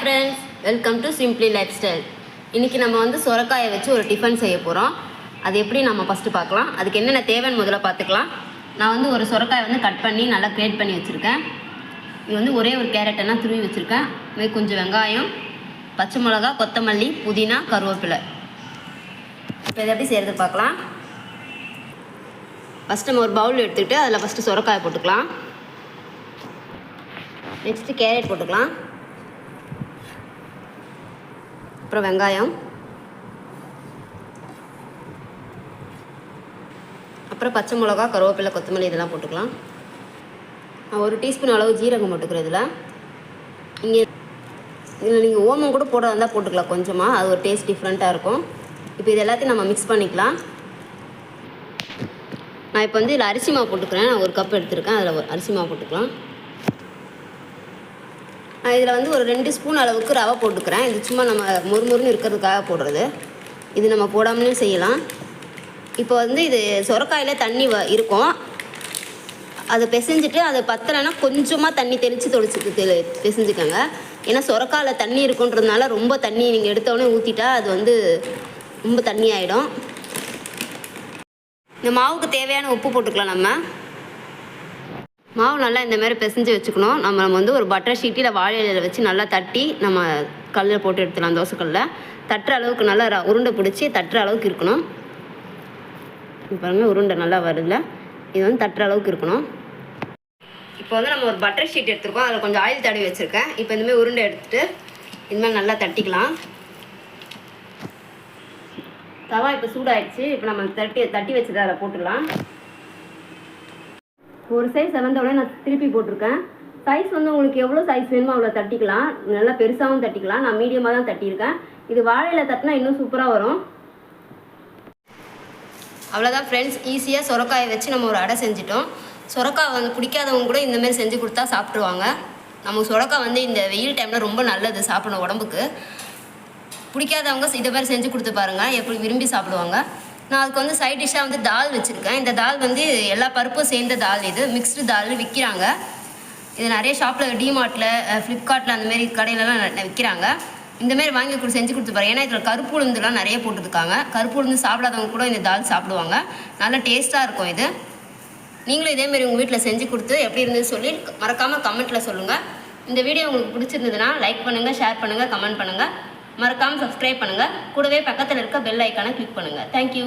Friends welcome to simply lifestyle இன்றைக்கி நம்ம வந்து சொரக்காயை வச்சு ஒரு டிஃபன் செய்ய போகிறோம் அது எப்படி நம்ம ஃபஸ்ட்டு பார்க்கலாம். அதுக்கு என்னென்ன தேவைன்னு முதல்ல பார்த்துக்கலாம். நான் வந்து ஒரு சுரக்காயை வந்து கட் பண்ணி நல்லா கிரேட் பண்ணி வச்சுருக்கேன். இது வந்து ஒரே ஒரு கேரட் துருவி வச்சுருக்கேன். இது கொஞ்சம் வெங்காயம் பச்சை மிளகா கொத்தமல்லி புதினா கருவேப்பிலை. இப்போ இதை எப்படி செய்கிறது பார்க்கலாம். ஃபஸ்ட்டு நம்ம ஒரு பவுல் எடுத்துக்கிட்டு அதில் ஃபஸ்ட்டு சொரக்காயை போட்டுக்கலாம். நெக்ஸ்ட்டு கேரட் போட்டுக்கலாம். அப்புறம் வெங்காயம். அப்புறம் பச்சை மிளகா கருவேப்பிலை கொத்தமல்லி இதெல்லாம் போட்டுக்கலாம். நான் ஒரு டீஸ்பூன் அளவு ஜீரகம் போட்டுக்கிறேன் இதில். இங்கே இதில் நீங்கள் ஓமம் கூட போட இருந்தால் போட்டுக்கலாம் கொஞ்சமாக. அது ஒரு டேஸ்ட் டிஃப்ரெண்ட்டாக இருக்கும். இப்போ இது எல்லாத்தையும் நம்ம மிக்ஸ் பண்ணிக்கலாம். நான் இப்போ வந்து இதில் அரிசி மாவு போட்டுக்கிறேன். நான் ஒரு கப் எடுத்துருக்கேன். அதில் அரிசி மாவு போட்டுக்கலாம். இதில் வந்து ஒரு ரெண்டு ஸ்பூன் அளவுக்கு ரவை போட்டுக்கிறேன். இது சும்மா நம்ம முறுமுறுன்னு இருக்கிறதுக்காக போடுறது. இது நம்ம போடாமலையும் செய்யலாம். இப்போ வந்து இது சொரக்காயில் தண்ணி வ இருக்கும். அதை பிசைஞ்சிட்டு அது பத்தலைன்னா கொஞ்சமாக தண்ணி தெளித்து தொளிச்சு தெளி பிசைஞ்சுக்கோங்க. ஏன்னா சொரக்காயில் தண்ணி இருக்குன்றதுனால ரொம்ப தண்ணி நீங்கள் எடுத்தோடனே ஊற்றிட்டா அது வந்து ரொம்ப தண்ணி ஆகிடும் இந்த மாவுக்கு தேவையான உப்பு போட்டுக்கலாம் நம்ம. மாவு நல்லா இந்த மாதிரி பிசைஞ்சு வச்சுக்கணும். நம்ம நம்ம வந்து ஒரு பட்டர் ஷீட்டில் வாழை இலையில வச்சு நல்லா தட்டி நம்ம கல்லில் போட்டு எடுத்துடலாம் தோசைக்கல்லில் தட்டுற அளவுக்கு நல்லா ர- உருண்டை பிடிச்சி தட்டுற அளவுக்கு இருக்கணும். பாருங்கள் உருண்டை நல்லா வருதுல. இது வந்து தட்டுற அளவுக்கு இருக்கணும். இப்போ வந்து நம்ம ஒரு பட்டர் ஷீட் எடுத்துருக்கோம். அதில் கொஞ்சம் ஆயில் தடவி வச்சுருக்கேன். இப்போ இந்தமாதிரி உருண்டை எடுத்துகிட்டு இனிமேல் நல்லா தட்டிக்கலாம். தவா இப்போ சூடாயிடுச்சு. இப்போ நம்ம தட்டி தட்டி வச்சதை அதில் போட்டுடலாம் ஒரு சைஸ் செவந்த நான் திருப்பி போட்டிருக்கேன். சைஸ் வந்து உங்களுக்கு எவ்வளோ சைஸ் வேணுமோ அவ்வளோ தட்டிக்கலாம். நல்லா பெருசாகவும் தட்டிக்கலாம். நான் மீடியமாக தான் தட்டியிருக்கேன். இது வாழையில் தட்டினா இன்னும் சூப்பராக வரும். அவ்வளோதான் ஃப்ரெண்ட்ஸ் ஈஸியாக சொரக்காயை வச்சு நம்ம ஒரு அடை செஞ்சிட்டோம். சொரக்காய் வந்து பிடிக்காதவங்க கூட இந்தமாரி செஞ்சு கொடுத்தா சாப்பிட்ருவாங்க நம்ம சொரக்காய் வந்து இந்த வெயில் டைமில் ரொம்ப நல்லது சாப்பிடணும் உடம்புக்கு. பிடிக்காதவங்க இதை மாதிரி செஞ்சு கொடுத்து பாருங்கள் எப்படி விரும்பி சாப்பிடுவாங்க. நான் அதுக்கு வந்து சைட் டிஷ்ஷாக வந்து தால் வச்சுருக்கேன். இந்த தால் வந்து எல்லா பருப்பும் சேர்ந்த தால் இது. மிக்ஸ்டு தால் விற்கிறாங்க இது நிறைய ஷாப்பில் டிமார்ட்டில் ஃப்ளிப்கார்ட்டில் அந்த மாதிரி கடையிலலாம் ந- விற்கிறாங்க இந்தமாரி வாங்கி கொடு செஞ்சு கொடுத்து பாருங்க ஏன்னா இதில் கருப்பு உளுந்துலாம் நிறைய போட்டுருக்காங்க. கருப்பு உளுந்து சாப்பிடாதவங்க கூட இந்த தால் சாப்பிடுவாங்க. நல்ல டேஸ்ட்டாக இருக்கும் இது. நீங்களும் இதேமாரி உங்கள் வீட்டில் செஞ்சு கொடுத்து எப்படி இருந்ததுன்னு சொல்லி மறக்காமல் கமெண்ட்டில் சொல்லுங்கள் இந்த வீடியோ உங்களுக்கு பிடிச்சிருந்ததுன்னா லைக் பண்ணுங்கள் ஷேர் பண்ணுங்கள் கமெண்ட் பண்ணுங்கள் மறக்காமல் சப்ஸ்கிரைப் பண்ணுங்கள் கூடவே பக்கத்தில் இருக்க பெல் ஐக்கானை கிளிக் பண்ணுங்கள் தேங்க்யூ